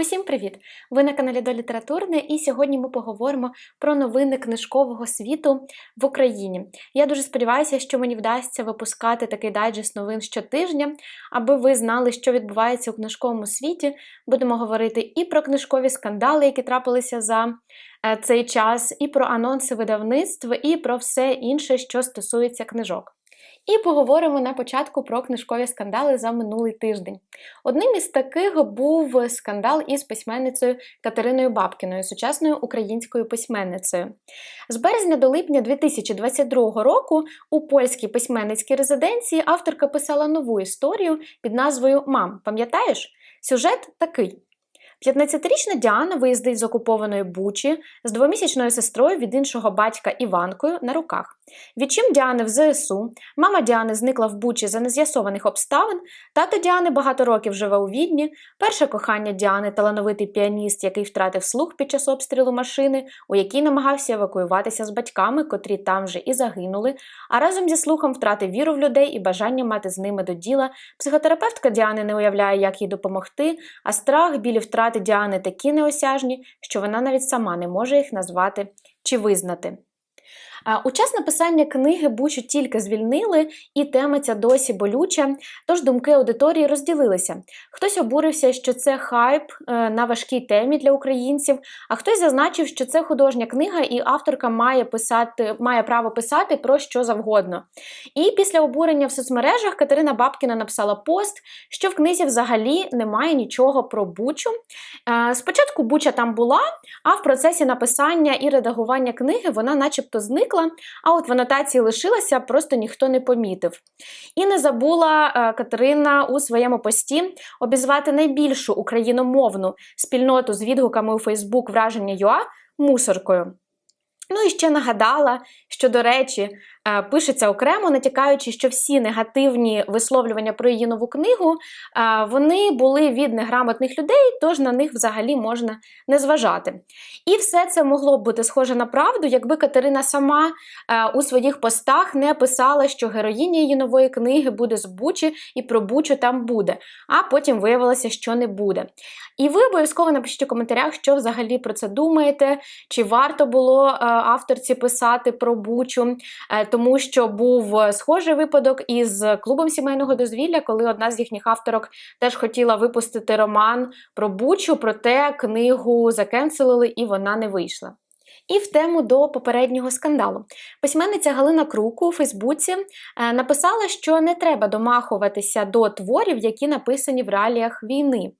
Усім привіт! Ви на каналі До Літературне, і сьогодні ми поговоримо про новини книжкового світу в Україні. Я дуже сподіваюся, що мені вдасться випускати такий дайджест новин щотижня, аби ви знали, що відбувається у книжковому світі. Будемо говорити і про книжкові скандали, які трапилися за е, цей час, і про анонси видавництв, і про все інше, що стосується книжок. І поговоримо на початку про книжкові скандали за минулий тиждень. Одним із таких був скандал із письменницею Катериною Бабкіною, сучасною українською письменницею. З березня до липня 2022 року у польській письменницькій резиденції авторка писала нову історію під назвою Мам, пам'ятаєш? Сюжет такий. 15-річна Діана виїздить з окупованої Бучі з двомісячною сестрою від іншого батька Іванкою на руках. Відчим Діани в ЗСУ, мама Діани зникла в Бучі за нез'ясованих обставин, тато Діани багато років живе у Відні, перше кохання Діани талановитий піаніст, який втратив слух під час обстрілу машини, у якій намагався евакуюватися з батьками, котрі там вже і загинули, а разом зі слухом втратив віру в людей і бажання мати з ними до діла. Психотерапевтка Діани не уявляє, як їй допомогти, а страх, білі втрати Діани такі неосяжні, що вона навіть сама не може їх назвати чи визнати. У час написання книги Бучу тільки звільнили, і тема ця досі болюча, тож думки аудиторії розділилися. Хтось обурився, що це хайп е, на важкій темі для українців, а хтось зазначив, що це художня книга, і авторка має писати, має право писати про що завгодно. І після обурення в соцмережах Катерина Бабкіна написала пост, що в книзі взагалі немає нічого про Бучу. Е, спочатку Буча там була, а в процесі написання і редагування книги вона, начебто, зникла зникла, а от в анотації лишилася, просто ніхто не помітив. І не забула е, Катерина у своєму пості обізвати найбільшу україномовну спільноту з відгуками у Фейсбук враження ЮА мусоркою. Ну і ще нагадала, що, до речі, пишеться окремо, натякаючи, що всі негативні висловлювання про її нову книгу е, вони були від неграмотних людей, тож на них взагалі можна не зважати. І все це могло б бути схоже на правду, якби Катерина сама е, у своїх постах не писала, що героїня її нової книги буде з Бучі і про Бучу там буде, а потім виявилося, що не буде. І ви обов'язково напишіть у коментарях, що взагалі про це думаєте, чи варто було авторці писати про Бучу тому що був е, схожий випадок із клубом сімейного дозвілля, коли одна з їхніх авторок теж хотіла випустити роман про Бучу, проте книгу закенселили і вона не вийшла. І в тему до попереднього скандалу. Письменниця Галина Круку у Фейсбуці е, написала, що не треба домахуватися до творів, які написані в реаліях війни,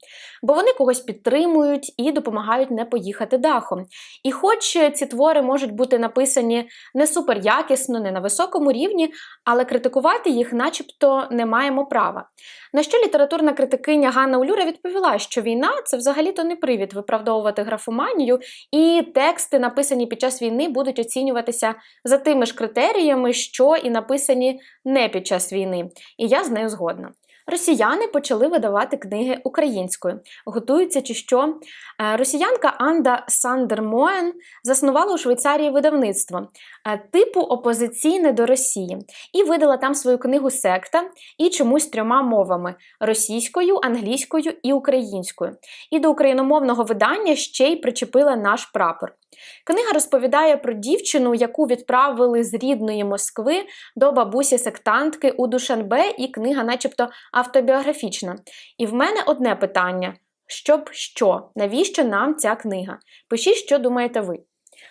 бо вони когось підтримують і допомагають не поїхати дахом. І хоч ці твори можуть бути написані не супер якісно, не на високому рівні, але критикувати їх начебто не маємо права. На що літературна критикиня Ганна Улюра відповіла, що війна це взагалі-то не привід виправдовувати графоманію, і тексти, написані під час війни, будуть оцінюватися за тими ж критеріями, що і написані не під час війни. І я з нею згодна. Росіяни почали видавати книги українською. Готуються чи що? Е, росіянка Анда Сандермоен заснувала у Швейцарії видавництво е, типу опозиційне до Росії і видала там свою книгу Секта і чомусь трьома мовами російською, англійською і українською. І до україномовного видання ще й причепила наш прапор. Книга розповідає про дівчину, яку відправили з рідної Москви до бабусі сектантки у Душанбе, і книга, начебто, автобіографічна. І в мене одне питання: щоб що? Навіщо нам ця книга? Пишіть, що думаєте ви.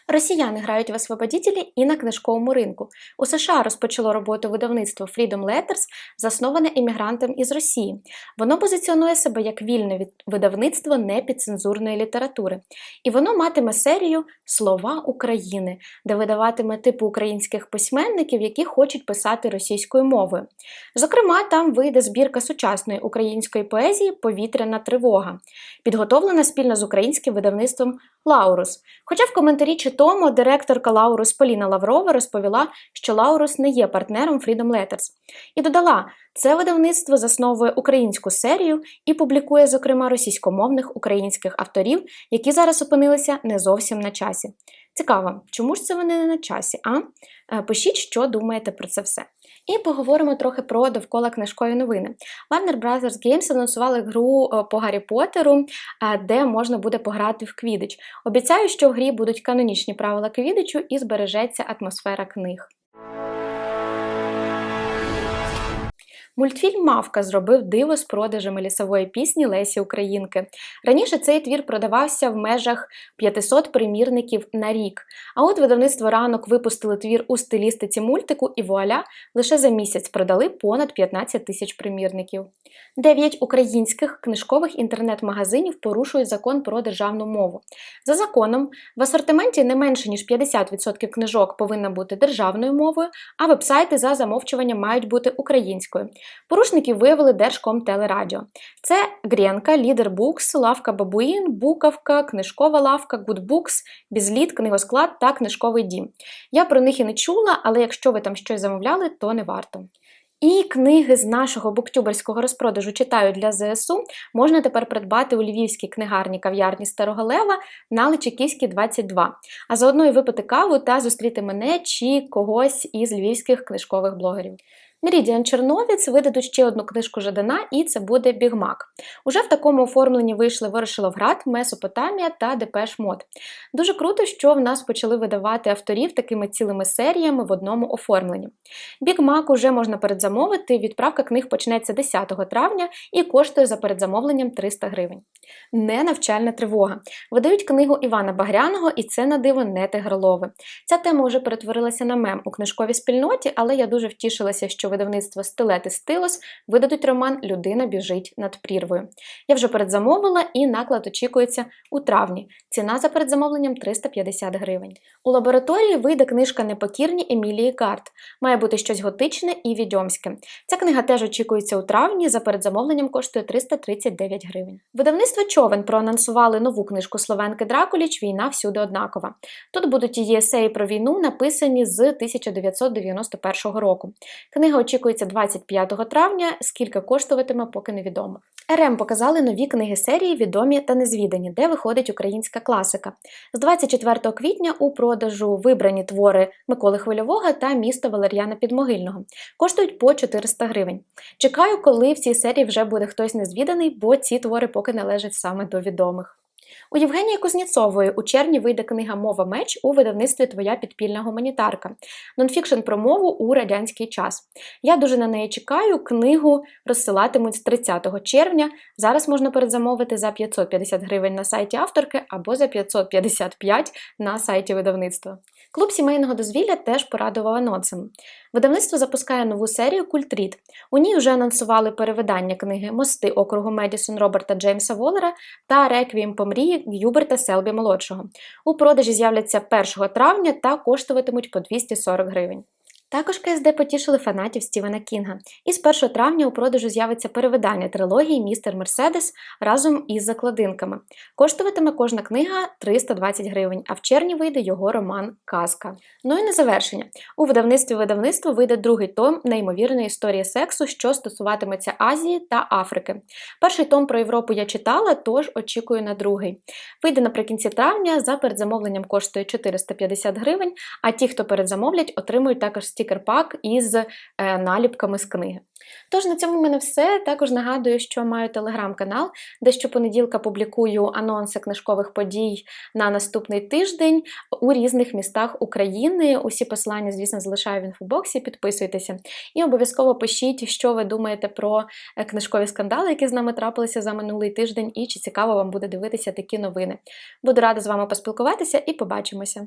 Росіяни грають в освободітелі і на книжковому ринку. У США розпочало роботу видавництво Freedom Letters, засноване іммігрантом із Росії. Воно позиціонує себе як вільне видавництво непідцензурної літератури. І воно матиме серію Слова України, де видаватиме типу українських письменників, які хочуть писати російською мовою. Зокрема, там вийде збірка сучасної української поезії Повітряна тривога, підготовлена спільно з українським видавництвом Лаурус. Хоча в коментарі тому директорка Лаурус Поліна Лаврова розповіла, що Лаурус не є партнером Freedom Letters. І додала, це видавництво засновує українську серію і публікує, зокрема, російськомовних українських авторів, які зараз опинилися не зовсім на часі. Цікаво, чому ж це вони не на часі? А? Е, пишіть, що думаєте про це все. І поговоримо трохи про довкола книжкові новини. Warner Brothers Games анонсували гру е, по Гаррі Поттеру, е, де можна буде пограти в квідич. Обіцяю, що в грі будуть канонічні правила квідичу і збережеться атмосфера книг. Мультфільм Мавка зробив диво з продажами лісової пісні Лесі Українки. Раніше цей твір продавався в межах 500 примірників на рік. А от видавництво ранок випустили твір у стилістиці мультику і вуаля лише за місяць продали понад 15 тисяч примірників. Дев'ять українських книжкових інтернет-магазинів порушують закон про державну мову. За законом, в асортименті не менше ніж 50% книжок повинна бути державною мовою, а вебсайти за замовчуванням мають бути українською. Порушників виявили Держкомтелерадіо. Це Грєнка, Лідер Букс, Лавка Бабуїн, Буковка, Книжкова лавка, Гудбукс, Бізліт, Книгосклад та Книжковий дім. Я про них і не чула, але якщо ви там щось замовляли, то не варто. І книги з нашого буктюберського розпродажу читаю для ЗСУ можна тепер придбати у львівській книгарні кав'ярні Старого Лева на Личаківській 22, а заодно і випити каву та зустріти мене чи когось із львівських книжкових блогерів. Мірідіан Черновіць видадуть ще одну книжку Жадана, і це буде Бігмак. Уже в такому оформленні вийшли Ворошиловград, Месопотамія та Депеш Мод. Дуже круто, що в нас почали видавати авторів такими цілими серіями в одному оформленні. Бігмак уже можна передзамовити. Відправка книг почнеться 10 травня і коштує за передзамовленням 300 гривень. Не навчальна тривога. Видають книгу Івана Багряного, і це на диво не тигролови. Ця тема вже перетворилася на мем у книжковій спільноті, але я дуже втішилася, що видавництво Стилет і Стилос видадуть роман Людина біжить над прірвою. Я вже передзамовила і наклад очікується у травні. Ціна за передзамовленням 350 гривень. У лабораторії вийде книжка Непокірні Емілії Карт. Має бути щось готичне і відьомське. Ця книга теж очікується у травні. За передзамовленням коштує 339 гривень. Видавництво Човен проанонсували нову книжку Словенки Дракуліч Війна всюди однакова. Тут будуть її есеї про війну, написані з 1991 року. Книга очікується 25 травня, скільки коштуватиме, поки невідомо. РМ показали нові книги серії Відомі та незвідані, де виходить українська класика. З 24 квітня у продажу вибрані твори Миколи Хвильового та місто Валер'яна Підмогильного. Коштують по 400 гривень. Чекаю, коли в цій серії вже буде хтось незвіданий, бо ці твори поки належать саме до відомих. У Євгенії Кузнєцової у червні вийде книга Мова меч у видавництві Твоя підпільна гуманітарка. Нонфікшн про мову у радянський час. Я дуже на неї чекаю. Книгу розсилатимуть з 30 червня. Зараз можна передзамовити за 550 гривень на сайті авторки або за 555 на сайті видавництва. Клуб сімейного дозвілля теж порадував анонсом. Видавництво запускає нову серію Культріт. У ній вже анонсували перевидання книги Мости округу Медісон Роберта Джеймса Воллера та Реквієм по мрії Гюберта Селбі молодшого. У продажі з'являться 1 травня та коштуватимуть по 240 гривень. Також КСД потішили фанатів Стівена Кінга. І з 1 травня у продажу з'явиться перевидання трилогії Містер Мерседес разом із закладинками. Коштуватиме кожна книга 320 гривень, а в червні вийде його роман Казка. Ну і на завершення. У видавництві видавництва вийде другий том неймовірної історії сексу, що стосуватиметься Азії та Африки. Перший том про Європу я читала, тож очікую на другий. Вийде наприкінці травня, за передзамовленням коштує 450 гривень, а ті, хто передзамовлять, отримують також стікер-пак із е, наліпками з книги. Тож на цьому в мене все. Також нагадую, що маю телеграм-канал, де щопонеділка публікую анонси книжкових подій на наступний тиждень у різних містах України. Усі посилання, звісно, залишаю в інфобоксі, підписуйтеся. І обов'язково пишіть, що ви думаєте про е, книжкові скандали, які з нами трапилися за минулий тиждень, і чи цікаво вам буде дивитися такі новини. Буду рада з вами поспілкуватися і побачимося!